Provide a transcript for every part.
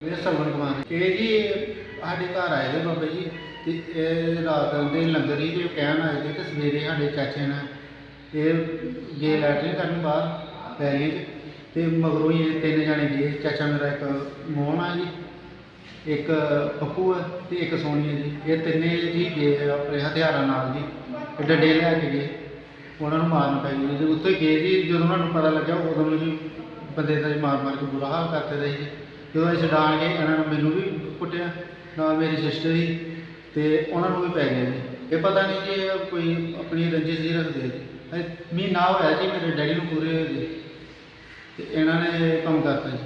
ਇਹ ਸਰਵਣ ਕੁਮਾਰ ਇਹ ਜੀ ਸਾਡੇ ਘਰ ਆਏ ਦੇ ਬਾਬਾ ਜੀ, ਤੇ ਇਹ ਰਾਤ ਦੇ ਲੰਗਰ ਹੀ ਤੇ ਕਹਿਣ ਆਏ ਸੀ ਤੇ ਸਵੇਰੇ ਸਾਡੇ ਚਾਚੇ ਨਾਲ ਇਹ ਗਏ ਲੈਟਰਿੰਗ ਕਰਨ ਬਾਹਰ ਪੈਰੀਆਂ 'ਚ ਤੇ ਮਗਰੋਂ ਹੀ ਇਹ ਤਿੰਨ ਜਾਣੇ ਗਏ, ਚਾਚਾ ਮੇਰਾ ਇੱਕ ਮੋਹਨ ਆ ਜੀ, ਇੱਕ ਪੱਪੂ ਹੈ ਤੇ ਇੱਕ ਸੋਨੀਆ ਜੀ, ਇਹ ਤਿੰਨੇ ਜੀ ਗਏ ਆਪਣੇ ਹਥਿਆਰਾਂ ਨਾਲ ਜੀ ਡੰਡੇ ਲੈ ਕੇ ਗਏ, ਉਹਨਾਂ ਨੂੰ ਮਾਰਨ ਪੈ ਗਈ ਜੀ ਉੱਥੇ ਗਏ ਜੀ, ਜਦੋਂ ਉਹਨਾਂ ਨੂੰ ਪਤਾ ਲੱਗਿਆ ਉਦੋਂ ਜੀ ਬੰਦੇ ਦਾ ਜੀ ਮਾਰ ਮਾਰ ਕੇ ਬੁਰਾ ਹਾਲ ਕਰਤੇ ਦਾ ਜੀ। ਜਦੋਂ ਅਸੀਂ ਛਡਾਣ ਗਏ ਇਹਨਾਂ ਨੇ ਮੈਨੂੰ ਵੀ ਕੁੱਟਿਆ ਨਾਲ ਮੇਰੀ ਸਿਸਟਰ ਹੀ ਤੇ ਉਹਨਾਂ ਨੂੰ ਵੀ ਪੈ ਗਿਆ ਜੀ ਇਹ ਪਤਾ ਨਹੀਂ ਜੀ ਇਹ ਕੋਈ ਆਪਣੀ ਰੰਜਿਸ਼ ਜੀ ਰੱਖਦੇ ਆ ਜੀ। ਇਹ ਮਹੀਨਾ ਹੋਇਆ ਜੀ ਮੇਰੇ ਡੈਡੀ ਨੂੰ ਪੂਰੇ ਹੋਏ ਜੀ ਤੇ ਇਹਨਾਂ ਨੇ ਇਹ ਕੰਮ ਕਰਤਾ ਜੀ।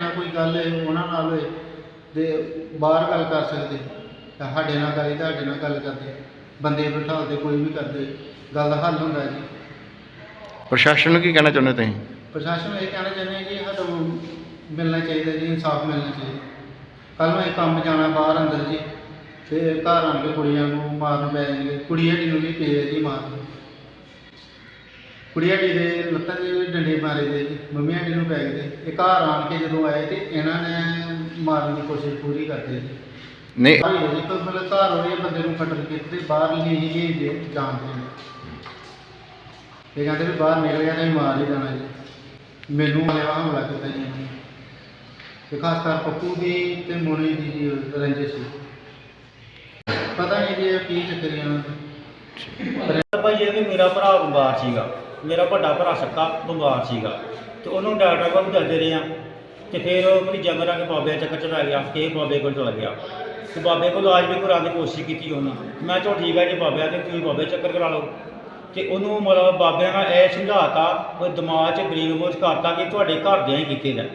ਨਾ ਕੋਈ ਗੱਲ ਹੈ ਉਹਨਾਂ ਨਾਲ ਹੋਏ ਤੇ ਬਾਹਰ ਗੱਲ ਕਰ ਸਕਦੇ। ਸਾਡੇ ਨਾਲ ਕਰੀ ਤੁਹਾਡੇ ਨਾਲ ਗੱਲ ਕਰਦੇ। ਬੰਦੇ ਬਿਠਾਉਂਦੇ ਕੋਈ ਵੀ ਕਰਦੇ। ਗੱਲ ਦਾ ਹੱਲ ਹੁੰਦਾ ਜੀ। ਪ੍ਰਸ਼ਾਸਨ ਨੂੰ ਕੀ ਕਹਿਣਾ ਚਾਹੁੰਦੇ ਤੁਸੀਂ? ਪ੍ਰਸ਼ਾਸਨ ਨੂੰ ਇਹ ਕਹਿਣਾ ਚਾਹੁੰਦੇ ਹਾਂ ਕਿ ਸਾਨੂੰ ਮਿਲਣਾ ਚਾਹੀਦਾ ਜੀ ਇਨਸਾਫ ਮਿਲਣਾ ਚਾਹੀਦਾ। ਕੱਲ ਨੂੰ ਇਹ ਕੰਮ ਜਾਣਾ ਬਾਹਰ ਅੰਦਰ ਜੀ ਤੇ ਘਰ ਆਣ ਕੇ ਕੁੜੀਆਂ ਨੂੰ ਮਾਰਨ ਪੈ ਜਾਣਗੇ। ਕੁੜੀ ਹੱਡੀ ਨੂੰ ਵੀ ਪਏ ਜੀ ਮਾਰਨ। ਕੁੜੀ ਹੱਡੀ ਦੇ ਲੱਤਾਂ ਦੇ ਡੰਡੇ ਮਾਰੇ ਦੇ ਜੀ ਮੰਮੀ ਹੱਡੀ ਨੂੰ ਪੈ ਗਏ ਇਹ ਘਰ ਆਣ ਕੇ ਜਦੋਂ ਆਏ ਤੇ ਇਹਨਾਂ ਨੇ ਮਾਰਨ ਦੀ ਕੋਸ਼ਿਸ਼ ਪੂਰੀ ਕਰਦੇ ਜੀ। ਨਹੀਂ। ਭਾਈ ਜੀ ਕੋਈ ਮਤਲਬ ਘਰ ਹੋਏ ਬੰਦੇ ਨੂੰ ਖੱਟਰ ਕੇ ਬਾਹਰ ਨਹੀਂ ਹੀ ਜੀ ਜਾਣਦੇ ਨੇ ਇਹ ਕਹਿੰਦੇ ਵੀ ਬਾਹਰ ਨਿਕਲ ਗਿਆ ਤਾਂ ਅਸੀਂ ਮਾਰ ਹੀ ਦੇਣਾ ਜੀ। ਮੈਨੂੰ ਵਾਲਿਆ ਹਮਲਾ ਕੀਤਾ ਜੀ ਇਹਨਾਂ ਨੇ। ਤੇ ਖਾਸ ਕਰ ਪੱਪੂ ਦੀ ਤੇ ਮੋਨੀ ਸੀ। ਪਤਾ ਨਹੀਂ ਜੀ ਇਹ ਕੀ ਚੱਕਰ ਇਹਨਾਂ ਭਾਈ ਜੀ ਕਿ ਮੇਰਾ ਭਰਾ ਬਿਮਾਰ ਸੀਗਾ। ਮੇਰਾ ਵੱਡਾ ਭਰਾ ਸੱਕਾ ਬਿਮਾਰ ਸੀਗਾ। ਤੇ ਉਹਨੂੰ ਡਾਕਟਰ ਕੋਲ ਜਾਂਦੇ ਰਹੇ ਆ। ਤੇ ਫਿਰ ਉਹ ਭਤੀਜਾ ਮੇਰਾ ਕਿ ਬਾਬੇ ਦਾ ਚੱਕਰ ਚੜਾ ਗਿਆ ਕਿ ਬਾਬੇ ਕੋਲ ਚਲਾ ਗਿਆ। ਤੇ ਬਾਬੇ ਕੋਲ ਇਲਾਜ ਵੀ ਕਰਾਉਣ ਦੀ ਕੋਸ਼ਿਸ਼ ਕੀਤੀ ਉਹਨੇ। ਮੈਂ ਚਲੋ ਠੀਕ ਹੈ ਜੀ ਬਾਬਿਆਂ ਤੇ ਤੁਸੀਂ ਬਾਬੇ ਚੱਕਰ ਕਰਾ ਲਓ। ਤੇ ਉਹਨੂੰ ਮਤਲਬ ਬਾਬਿਆਂ ਨਾਲ ਇਹ ਸਮਝਾਤਾ ਉਹ ਦਿਮਾਗ 'ਚ ਬਰੀਕ ਬੋਝ ਕਰਤਾ ਕਿ ਤੁਹਾਡੇ ਘਰਦਿਆਂ ਹੀ ਕੀਤੇ ਨੇ।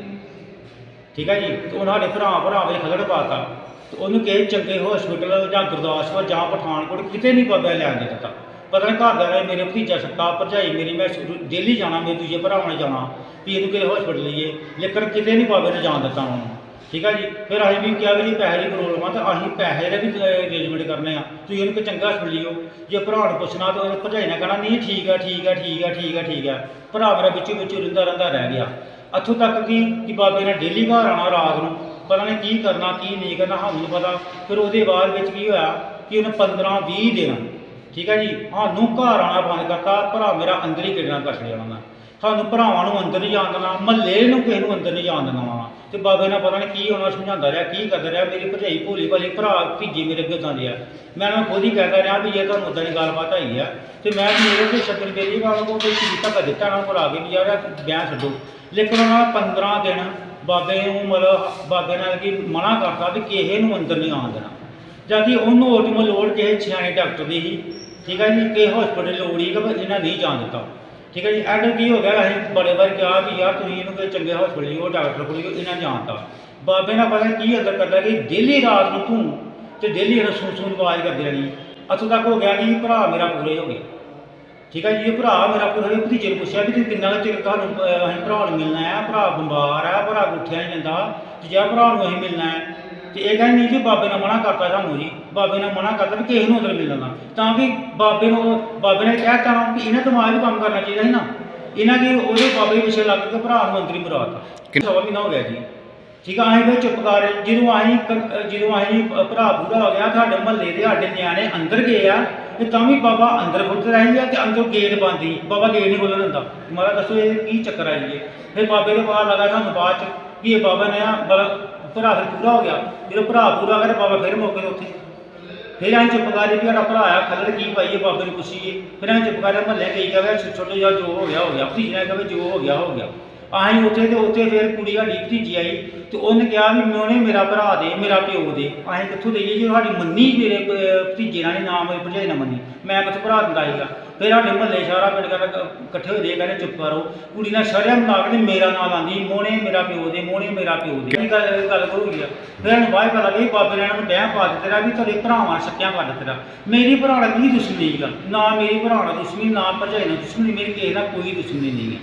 ਠੀਕ ਹੈ ਜੀ? ਤੇ ਉਹਨਾਂ ਸਾਡੇ ਭਰਾ ਭਰਾਵੇ ਵਿੱਚ ਖਲੜ ਪਾਤਾ। ਤੇ ਉਹਨੂੰ ਕਿਸੇ ਚੰਗੇ ਹਸਪੀਟਲ ਜਾਂ ਗੁਰਦਾਸਪੁਰ ਜਾਂ ਪਠਾਨਕੋਟ, ਕਿਤੇ ਨਹੀਂ ਬਾਬਾ ਲੈਣ ਦੇ ਦਿੱਤਾ। ਪਤਾ ਨਹੀਂ ਘਰ ਦਾ ਮੇਰੇ ਭਤੀਜਾ ਸੱਕਾ ਭਰਜਾਈ ਮੇਰੀ, ਮੈਂ ਦਿੱਲੀ ਜਾਣਾ, ਮੇਰੇ ਦੂਜੇ ਭਰਾਵਾਂ ਨੇ ਜਾਣਾ, ਵੀ ਇਹਨੂੰ ਕਿਸੇ ਹਸਪੀਟਲ ਲਈਏ। ਲੇਕਿਨ ਕਿਤੇ ਨਹੀਂ ਬਾਬੇ ਨੇ ਜਾਣ ਦਿੱਤਾ ਉਹਨੂੰ। ਠੀਕ ਹੈ ਜੀ? ਫਿਰ ਅਸੀਂ ਵੀ ਕਿਹਾ ਵੀ ਜੀ ਪੈਸੇ ਦੀ ਪ੍ਰੋਬਲਮ ਆ ਤਾਂ ਅਸੀਂ ਪੈਸੇ ਦਾ ਵੀ ਅਰੇਂਜਮੈਂਟ ਕਰਨੇ ਆ। ਤੁਸੀਂ ਇਹਨੂੰ ਕੋਈ ਚੰਗਾ ਹਸਪੀਟਲ ਲਿਓ। ਜੇ ਭਰਾ ਨੂੰ ਪੁੱਛਣਾ ਤਾਂ ਉਹਨੇ ਭਰਜਾਈ ਨੇ ਕਹਿਣਾ, ਨਹੀਂ, ਠੀਕ ਆ ਠੀਕ ਆ ਠੀਕ ਆ ਠੀਕ ਆ ਠੀਕ ਆ ਭਰਾ ਮੇਰਾ ਵਿੱਚੋਂ ਵਿੱਚੋਂ ਰਿੰਦਾ ਰਹਿੰਦਾ ਰਹਿ ਗਿਆ। ਇੱਥੋਂ ਤੱਕ ਕਿ ਕਿ ਬਾਬੇ ਨੇ ਡੇਲੀ ਘਰ ਆਉਣਾ ਰਾਤ ਨੂੰ, ਪਤਾ ਨਹੀਂ ਕੀ ਕਰਨਾ, ਕੀ ਨਹੀਂ ਕਰਨਾ, ਸਾਨੂੰ ਨਹੀਂ ਪਤਾ। ਫਿਰ ਉਹਦੇ ਬਾਅਦ ਵਿੱਚ ਕੀ ਹੋਇਆ ਕਿ ਉਹਨੇ 15 20 ਦਿਨ, ਠੀਕ ਹੈ ਜੀ, ਸਾਨੂੰ ਘਰ ਆਉਣਾ ਬੰਦ ਕਰਤਾ, ਭਰਾ ਮੇਰਾ ਅੰਦਰ ਹੀ ਕਿਡਨਾ ਕਰ ਲਿਆ ਉਹਨਾਂ ਸਾਨੂੰ ਭਰਾਵਾਂ ਨੂੰ ਅੰਦਰ ਨਹੀਂ ਜਾਣ ਦੇਣਾ, ਮਹੱਲੇ ਨੂੰ ਕਿਸੇ ਨੂੰ ਅੰਦਰ ਨਹੀਂ ਜਾਣ ਦੇਣਾ ਤੇ ਬਾਬੇ ਨੇ ਪਤਾ ਨਹੀਂ ਕੀ ਉਹਨਾਂ ਸਮਝਾਉਂਦਾ ਰਿਹਾ, ਕੀ ਕਰਦਾ ਰਿਹਾ, ਮੇਰੀ ਭਰਜਾਈ ਭੋਲੀ ਭਾਲੀ ਭਰਾ ਭੀਜੀ ਮੇਰੇ ਅੱਗੇ ਜਾਂਦੇ ਆ। ਮੈਂ ਉਹਨਾਂ ਖੁਦ ਹੀ ਕਹਿੰਦਾ ਰਿਹਾ ਵੀ ਇਹ ਤਾਂ ਉਦਾਂ ਦੀ ਗੱਲਬਾਤ ਆਈ ਆ। ਤੇ ਮੈਂ ਮੇਰੇ ਤੇ ਸ਼ਕਲ ਬੇਲੀ ਵਾਲਾ ਕੋ ਕੋਈ ਕੀਤਾ ਕਰ ਦਿੱਤਾ ਨਾ ਭਰਾ ਕੇ ਵੀ ਯਾਰ ਬਿਆਨ ਛੱਡੋ। ਲੇਕਿਨ ਉਹਨਾਂ ਨੇ 15 ਦਿਨ ਬਾਬੇ ਨੂੰ ਮਤਲਬ ਬਾਬੇ ਨਾਲ ਕੀ ਮਨਾ ਕਰਤਾ ਵੀ ਕਿਸੇ ਨੂੰ ਅੰਦਰ ਨਹੀਂ ਆਉਣ ਦੇਣਾ। ਜਦ ਕਿ ਉਹਨੂੰ ਉਲਟਮ ਲੋੜ ਕਿਸੇ ਸਿਆਣੇ ਡਾਕਟਰ ਦੀ ਸੀ ਠੀਕ ਹੈ ਜੀ ਕਿ ਹਸਪੀਟਲ ਲੋੜ ਹੀ ਕਿ ਇਹਨਾਂ ਨਹੀਂ ਜਾਣ ਦਿੱਤਾ। ਠੀਕ ਹੈ ਜੀ ਐਡ ਕੀ ਹੋ ਗਿਆ ਅਸੀਂ ਬੜੇ ਵਾਰ ਕਿਹਾ ਵੀ ਯਾਰ ਤੁਸੀਂ ਇਹਨੂੰ ਕੋਈ ਚੰਗੇ ਹਸਪੀਟਲ ਉਹ ਡਾਕਟਰ ਕੋਲ ਲਿਓ, ਇਹਨਾਂ ਜਾਣਦਾ ਬਾਬੇ ਨਾਲ ਪਤਾ ਕੀ ਅਦਰ ਕਰਦਾ ਕਿ ਡੇਲੀ ਰਾਤ ਨੂੰ ਤੂੰ ਤੇ ਡੇਲੀ ਇਹਨਾਂ ਸੁਣ ਸੁਣ ਆਵਾਜ਼ ਕਰਦੇ ਰਹਿਣੀ। ਇੱਥੋਂ ਤੱਕ ਹੋ ਗਿਆ ਕਿ ਭਰਾ ਮੇਰਾ ਪੂਰੇ ਹੋ ਗਏ। ਠੀਕ ਹੈ ਜੀ ਇਹ ਭਰਾ ਮੇਰਾ ਪੂਰਾ ਹੋਇਆ ਭਤੀਜੇ ਨੂੰ ਪੁੱਛਿਆ ਵੀ ਤੂੰ ਕਿੰਨਾ ਕੁ ਚਿਰ ਤੁਹਾਨੂੰ ਅਹ, ਅਸੀਂ ਭਰਾ ਨੂੰ ਮਿਲਣਾ ਹੈ? ਭਰਾ ਬਿਮਾਰ ਹੈ ਭਰਾ ਉੱਠਿਆ ਨਹੀਂ ਜਾਂਦਾ ਤੇ ਜਿਹੜਾ ਭਰਾ ਨੂੰ ਅਸੀਂ ਮਿਲਣਾ ਹੈ ਤੇ ਇਹ ਕਹਿੰਦੇ ਨਹੀਂ ਜੀ ਬਾਬੇ ਨੇ ਮਨਾ ਕਰਤਾ ਸਾਨੂੰ ਜੀ ਬਾਬੇ ਨੇ ਮਨਾ ਕਰਤਾ ਵੀ ਕਿਸੇ ਨੂੰ ਅੰਦਰ ਮਿਲਣਾ ਤਾਂ ਕਿ ਬਾਬੇ ਨੂੰ ਬਾਬੇ ਨੇ ਕਹਿ ਤਾ ਨਾ ਕਿ ਇਹਨਾਂ ਦਿਮਾਗ ਵੀ ਕੰਮ ਕਰਨਾ ਚਾਹੀਦਾ ਸੀ ਨਾ। ਇਹਨਾਂ ਕੀ ਉਹਦੇ ਬਾਬੇ ਪਿੱਛੇ ਲੱਗ ਕੇ ਭਰਾ ਨੂੰ ਅੰਦਰ ਹੀ ਮਰਾਤਾ। ਕਿ- ਸਵਾ ਮਹੀਨਾ ਹੋ ਗਿਆ ਜੀ। ਠੀਕ ਆ ਅਸੀਂ ਫਿਰ ਚੁੱਪ ਕਰ ਰਹੇ। ਜਦੋਂ ਅਸੀਂ ਕ- ਜਦੋਂ ਅਸੀਂ ਭਰਾ ਪੂਰਾ ਹੋ ਗਿਆ ਸਾਡੇ ਮਹੱਲੇ ਦੇ ਸਾਡੇ ਨਿਆਣੇ ਅੰਦਰ ਗਏ ਆ ਤੇ ਤਾਂ ਵੀ ਬਾਬਾ ਅੰਦਰ ਖੁੱਲ੍ਹ ਰਹੀ ਆ ਤੇ ਅੰਦਰ ਗੇਟ ਬੰਦੀ ਬਾਬਾ ਗੇਟ ਨਹੀਂ ਖੋਲ੍ਹਣ ਦਿੰਦਾ। ਮਾਰਾ ਦੱਸੋ ਇਹ ਕੀ ਚੱਕਰ ਆ ਜੀ ਇਹ? ਫਿਰ ਬਾਬੇ ਦੇ ਬਾਹਰ ਲਗਾ ਸਾਨੂੰ ਬਾਅਦ ਚ ਵੀ ਇਹ ਬਾਬਾ ਨੇ ਆ ਮਤਲਬ ਭਰਾ ਫਿਰ ਪੂਰਾ ਹੋ ਗਿਆ। ਜਦੋਂ ਭਰਾ ਪੂਰਾ ਕਰੇ ਬਾਬਾ ਫਿਰ ਮੌਕੇ ਤੇ ਉੱਥੇ। ਫਿਰ ਅਸੀਂ ਚੁੱਪ ਕਰ ਵੀ ਸਾਡਾ ਭਰਾ ਆ, ਖੱਲੜ ਕੀ ਪਾਈਏ ਬਾਬੇ ਨੂੰ ਪੁੱਛੀਏ। ਫਿਰ ਅਸੀਂ ਚੁੱਪ ਕਰ ਮਹੱਲੇ ਗਈ ਕਹਵੇ ਛੋਟੇ ਜਿਹਾ ਜੋ ਹੋ ਗਿਆ ਹੋ ਗਿਆ। ਭਤੀਜੇ ਕਹਵੇ ਜੋ ਹੋ ਗਿਆ ਹੋ ਗਿਆ। ਅਸੀਂ ਉੱਥੇ ਤੇ ਉੱਥੇ ਫਿਰ ਕੁੜੀ ਸਾਡੀ ਭਤੀਜੀ ਆਈ ਤੇ ਉਹਨੇ ਕਿਹਾ ਵੀ ਮੋਨੇ ਮੇਰਾ ਭਰਾ ਦੇ, ਮੇਰਾ ਪਿਓ ਦੇ। ਅਸੀਂ ਕਿੱਥੋਂ ਦੇਈਏ ਜੇ ਸਾਡੀ ਮੰਨੀ ਮੇਰੇ ਭ- ਭਤੀਜੇ ਨਾਲ ਨੀ ਨਾਮ ਮੇਰੀ ਭਰਜਾਈ ਨਾਲ ਮੰਨੀ। ਮੈਂ ਕਿੱਥੋਂ ਭਰਾ ਦਿੰਦਾ ਸੀਗਾ। ਫਿਰ ਸਾਡੇ ਮਹੱਲੇ ਸਾਰਾ ਪਿੰਡ ਕਹਿੰਦਾ ਇਕੱਠੇ ਹੋਏ ਦੇ, ਕਹਿੰਦੇ, ਚੁੱਪ ਕਰੋ। ਕੁੜੀ ਨਾਲ ਸ਼ਰਮ ਲਾ ਕੇ ਮੇਰਾ ਨਾਮ ਆਂਦੀ ਮੋਨੇ ਮੇਰਾ ਪਿਓ ਦੇ ਮੋਨੇ ਮੇਰਾ ਪਿਓ ਦੇ। ਕੀ ਗੱਲ ਗੱਲ ਕਰੂਗੀ ਆ। ਫਿਰ ਇਹਨੂੰ ਬਾਅਦ ਪਤਾ ਲੱਗੀ ਬਾਬੇ ਨੇ ਇਹਨਾਂ ਨੂੰ ਡੈਂ ਪਾ ਦਿੱਤੇ ਰਾ ਵੀ ਤੁਹਾਡੇ ਭਰਾਵਾਂ ਸ਼ੱਕਿਆਂ ਕਰ ਦਿੱਤੇ ਰਾ ਮੇਰੀ ਭਰਾ ਨਾਲ ਕੀ ਦੁਸ਼ਮਣੀ ਹੈਗਾ ਨਾ ਮੇਰੀ ਭਰਾ ਨਾਲ ਦੁਸ਼ਮਣੀ, ਨਾ ਭਰਜਾਈ ਨਾਲ ਦੁਸ਼ਮਣੀ, ਮੇਰੀ ਕਿਸੇ ਨਾਲ ਕੋਈ ਦੁਸ਼ਮਣੀ ਨਹੀਂ ਹੈ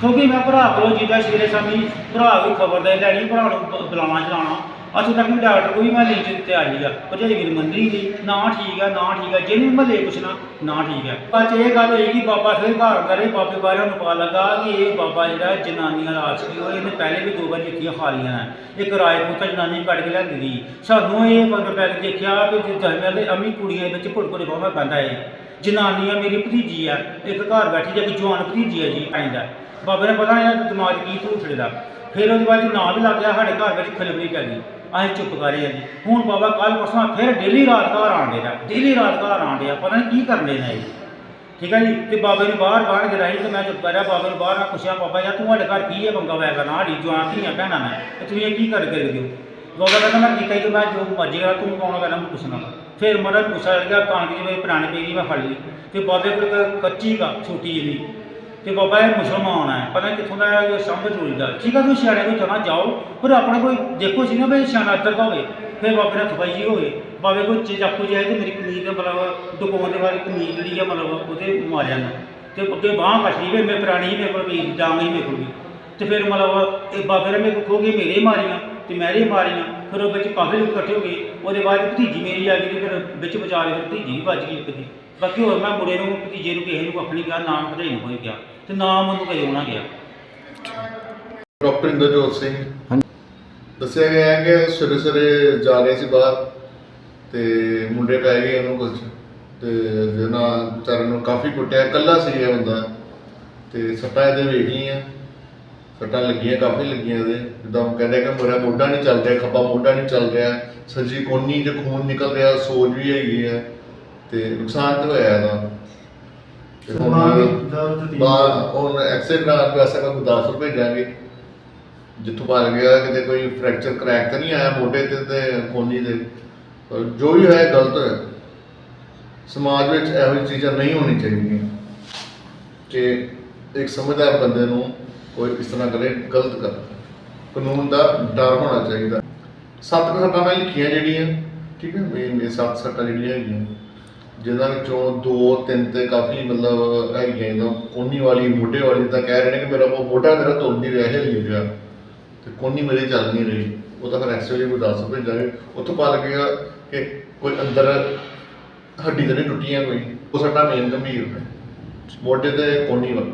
ਕਿਉਂਕਿ ਮੈਂ ਭਰਾ ਕੋਲ ਜਿੱਦਾਂ ਸਵੇਰੇ ਸ਼ਾਮੀ ਭਰਾ ਵੀ ਖਬਰ ਦੇ ਲੈਣੀ ਭਰਾ ਨੂੰ ਬ- ਬੁਲਾਉਣਾ, ਚਲਾਉਣਾ। ਅੱਜ ਤੱਕ ਵੀ ਡਾਕਟਰ ਕੋਈ ਮੈਂ ਲੀਚ ਦਿੱਤੇ ਆਈ ਆ, ਭਰਜਾਈ ਮੇਰੀ ਮੰਨਦੀ ਨਹੀਂ, ਨਾ ਠੀਕ ਆ, ਨਾ ਠੀਕ ਆ, ਜਿਹਨੂੰ ਮਹੱਲੇ ਪੁੱਛਣਾ, ਨਾ ਠੀਕ ਆ। ਬਾਅਦ ਇਹ ਗੱਲ ਹੋਈ ਕਿ ਬਾਬਾ ਫਿਰ ਘਰ ਕਰੇ, ਬਾਬੇ ਬਾਰੇ ਨੂੰ ਪਤਾ ਲੱਗਾ ਕਿ ਇਹ ਬਾਬਾ ਜਿਹੜਾ ਜਨਾਨੀਆਂ ਦਾ ਆਸ਼ਕੀ ਉਹ ਇਹਨੇ ਪਹਿਲੇ ਵੀ ਦੋ ਵਾਰ ਜੁੱਤੀਆਂ ਖਾ ਲਈਆਂ ਹੈ। ਇੱਕ ਰਾਜਪੂਤ ਜਨਾਨੀ ਕੱਢ ਕੇ ਲਿਆਂਦੀ ਸੀ। ਸਾਨੂੰ ਇਹ ਮਗਰ ਪੈ ਕੇ ਦੇਖਿਆ ਕਿ ਜਿੱਦਾਂ ਦੇ ਅਮੀ ਕੁੜੀਆਂ ਵਿੱਚ ਭੁੜ ਭੁੜੇ ਬਾਹਾਂ ਪੈਂਦਾ ਏ। ਜਨਾਨੀਆਂ ਮੇਰੀ ਭਤੀਜੀ ਆ, ਇੱਕ ਘਰ ਬੈਠੀ ਜਾਂ ਇੱਕ ਜਵਾਨ ਭਤੀਜੀ ਆ ਜੀ ਆਇੰਦਾ ਬਾਬੇ ਨੇ ਪਤਾ ਨਹੀਂ ਦਿਮਾਗ 'ਚ ਕੀ ਝੂਠ ਦਾ ਫਿਰ ਉਹਦੇ ਬਾਅਦ 'ਚ ਨਾਂ ਵੀ ਲੱਗ ਗਿਆ, ਸਾਡੇ ਘਰ ਵਿੱਚ ਖਲਬਲੀ ਪੈ ਗਈ। ਅਸੀਂ ਚੁੱਪ ਕਰ ਰਹੇ ਆ ਹੁਣ ਬਾਬਾ ਕੱਲ ਪਰਸੋਂ ਫਿਰ ਡੇਲੀ ਰਾਤ ਘਰ ਆਉਂਦੇ ਆ ਡੇਲੀ ਰਾਤ ਘਰ ਆਉਂਦੇ ਆ ਪਤਾ ਨਹੀਂ ਕੀ ਕਰਦੇ ਨੇ ਇਹ। ਠੀਕ ਹੈ ਜੀ? ਤੇ ਬਾਬੇ ਨੂੰ ਬਾਹਰ ਬਾਹਰ ਗਰਾਈ ਤੇ ਮੈਂ ਚੁੱਪ ਕਰਿਆ। ਬਾਬੇ ਨੂੰ ਬਾਹਰ ਆ ਪੁੱਛਿਆ, ਬਾਬਾ ਯਾਰ ਤੁਹਾਡੇ ਘਰ ਕੀ ਹੈ ਬੰਗਾ ਹੋਇਆ ਕਰਨਾ ਆੜੀ ਜਵਾਨ ਧੀਆਂ, ਭੈਣਾਂ ਮੈਂ। ਤੇ ਤੁਸੀਂ ਇਹ ਕੀ ਕਰ ਕੇ ਦਿਓ? ਬਾਬਾ ਕਹਿੰਦਾ, ਮੈਂ ਕੀਤਾ ਹੀ ਮੈਂ ਜੋ ਮਰਜ਼ੀ ਕਰਾਂ। ਤੂੰ ਕੌਣ ਕਹਿੰਦਾ, ਮੈਂ ਪੁੱਛਣਾ ਫਿਰ ਮਰਨ ਗੁੱਸਾ ਗਿਆ ਕਣਕ ਜਿਵੇਂ ਪੁਰਾਣੇ ਪਈ ਗਈ ਮੈਂ ਫੜ ਲਈ। ਤੇ ਬਾਬੇ ਕੋਲ ਕੱਚੀ ਕਾ ਛੋਟੀ ਜਿਹੀ। ਤੇ ਬਾਬਾ ਇਹ ਮੁਸਲਮਾਨ ਹੈ ਪਤਾ ਨਹੀਂ ਕਿੱਥੋਂ ਦਾ ਹੈ, ਇਹ ਸੰਭ ਚੋਰੀ ਦਾ ਠੀਕ ਹੈ ਤੁਸੀਂ ਸਿਆਣੇ ਕੋਲ ਜਾਣਾ ਜਾਓ ਪਰ ਆਪਣੇ ਕੋਈ ਦੇਖੋ ਸੀ ਨਾ ਵੀ ਸਿਆਣਾ ਇੱਧਰ ਦਾ ਹੋਵੇ ਫਿਰ ਬਾਬੇ ਨਾਲ ਥਪਾਈ ਜੀ ਹੋਵੇ ਬਾਬੇ ਕੋਲ ਚ ਚਾਕੂ ਜਾਏ ਤੇ ਮੇਰੀ ਕਮੀਜ਼ ਦੇ ਮਤਲਬ ਦੁਕਾਨ ਦੇ ਬਾਰੇ ਕਮੀਜ਼ ਜਿਹੜੀ ਆ ਮਤਲਬ ਉਹਦੇ ਮਾਰਿਆ ਨਾ। ਤੇ ਅੱਗੇ ਬਾਹ ਕੱਟੀ ਵੀ ਮੈਂ ਪੁਰਾਣੀ ਸੀ ਮੇਰੇ ਕੋਲ ਵੀ ਜਾਮ ਨਹੀਂ ਮੇਰੇ ਕੋਲ ਵੀ। ਤੇ ਫਿਰ ਮਤਲਬ ਇਹ ਬਾਬੇ ਨੇ ਮੇਰੇ ਕੋਲ ਖੋ ਕੇ ਮੇਰੇ ਹੀ ਮਾਰੀਆਂ ਤੇ ਮੈਂ ਹੀ ਮਾਰੀਆਂ ਫਿਰ ਉਹ ਵਿੱਚ ਕਾਫੀ ਲੋਕ ਇਕੱਠੇ ਹੋ ਗਏ ਉਹਦੇ ਬਾਅਦ ਭਤੀਜੀ ਮੇਰੀ ਆ ਗਈ ਤੇ ਫਿਰ ਵਿੱਚ ਵਿਚਾਲੇ ਫਿਰ ਭਤੀਜੀ ਵੀ ਵੱਜ ਗਈ ਇੱਕ ਦੀ। ਬਾਕੀ ਹੋਰ ਮੈਂ ਮੁੰਡੇ ਨੂੰ ਭਤੀਜੇ ਨੂੰ ਕਿਸੇ ਨੂੰ ਕੱਖ ਨਹੀਂ ਕਿਹਾ ਨਾ ਭਜਾਈ ਨੂੰ ਕੋਈ ਗਿਆ ਤੇ ਨਾਮ ਉਹਨੂੰ ਕਦੇ ਹੋਣਾ ਗਿਆ। ਡਾਕਟਰ ਇੰਦਰਜੋਤ ਸਿੰਘ। ਹਾਂਜੀ। ਦੱਸਿਆ ਗਿਆ ਹੈ ਕਿ ਸਵੇਰੇ ਸਵੇਰੇ ਜਾ ਰਹੇ ਸੀ ਬਾਹਰ ਤੇ ਮੁੰਡੇ ਪੈ ਗਏ ਉਹਨੂੰ ਕੁਝ ਤੇ ਜਿਹਨਾਂ ਵਿਚਾਰੇ ਨੂੰ ਕਾਫੀ ਕੁੱਟਿਆ ਕੱਲਾ ਸੀ ਇਹ ਬੰਦਾ ਤੇ ਸੱਟਾਂ ਇਹਦੇ ਵੇਖ ਲਈਆਂ। ਸੱਟਾਂ ਲੱਗੀਆਂ, ਕਾਫੀ ਲੱਗੀਆਂ ਇਹਦੇ। ਜਿੱਦਾਂ ਉਹ ਕਹਿੰਦੇ ਕਿ ਮੇਰਾ ਮੋਢਾ ਨਹੀਂ ਚੱਲ ਰਿਹਾ, ਖੱਬਾ ਮੋਢਾ ਨਹੀਂ ਚੱਲ ਰਿਹਾ। ਸੱਜੀ ਕੋਨੀ 'ਚ ਖੂਨ ਨਿਕਲ ਰਿਹਾ, ਸੋਜ ਵੀ ਹੈਗੀ ਹੈ। ਤੇ ਨੁਕਸਾਨ ਤਾਂ ਹੋਇਆ ਇਹਦਾ। ਬਾਹਰ ਹੁਣ ਐਕਸੀਡੈਂਟ ਨਾਲ ਪੈਸਾ ਕੋ 10 ਰੁਪਏ ਜਾਗੇ ਜਿੱਥੋਂ ਪਾ ਗਿਆ ਕਿਤੇ ਕੋਈ ਫ੍ਰੈਕਚਰ ਕਰੈਕ ਤਾਂ ਨਹੀਂ ਆਇਆ ਮੋਢੇ ਤੇ ਤੇ ਕੋਨੀ ਦੇ। ਪਰ ਜੋ ਵੀ ਹੋਇਆ ਗਲਤ ਹੋਇਆ। ਸਮਾਜ ਵਿੱਚ ਇਹੋ ਜਿਹੀ ਚੀਜ਼ਾਂ ਨਹੀਂ ਹੋਣੀ ਚਾਹੀਦੀਆਂ। ਕਿ ਇੱਕ ਸਮਝਦਾਰ ਬੰਦੇ ਨੂੰ ਕੋਈ ਇਸ ਤਰ੍ਹਾਂ ਕਰੇ ਗਲਤ ਕਰ। ਕਾਨੂੰਨ ਦਾ ਡਰ ਹੋਣਾ ਚਾਹੀਦਾ। ਸੱਤ ਕੁ ਸੱਟਾਂ ਮੈਂ ਲਿਖੀਆਂ ਜਿਹੜੀਆਂ ਠੀਕ ਹੈ ਮੇਨ ਮੇਨ ਸੱਤ ਸੱਟਾਂ ਜਿਹੜੀਆਂ ਹੈਗੀਆਂ। ਜਿਹਨਾਂ ਵਿੱਚੋਂ ਦੋ, ਤਿੰਨ ਤੇ ਕਾਫੀ ਮਤਲਬ ਹੈਗੀਆਂ ਇਹਨਾਂ ਕੋਨੀ ਵਾਲੀ, ਮੋਢੇ ਵਾਲੀ ਤਾਂ ਕਹਿ ਰਹੇ ਨੇ ਕਿ ਮੇਰਾ ਉਹ ਮੋਢਾ ਮੇਰਾ ਤੁਰ ਨਹੀਂ ਰਿਹਾ, ਹਿੱਲ ਨਹੀਂ ਰਿਹਾ। ਤੇ ਕੋਨੀ ਮੇਰੀ ਚੱਲ ਨਹੀਂ ਰਹੀ। ਉਹ ਤਾਂ ਫਿਰ ਐਕਸਰੇ ਕੋਈ ਦੱਸ ਭੇਜਾਂਗੇ। ਉੱਥੋਂ ਪਤਾ ਲੱਗੇਗਾ ਕਿ ਕੋਈ ਅੰਦਰ ਹੱਡੀ ਤਾਂ ਨਹੀਂ ਟੁੱਟੀਆਂ ਕੋਈ। ਉਹ ਸਾਡਾ ਮੇਨ ਗੰਭੀਰ ਹੈ। ਮੋਢੇ ਤੇ ਕੋਨੀ ਵਾਲੀ।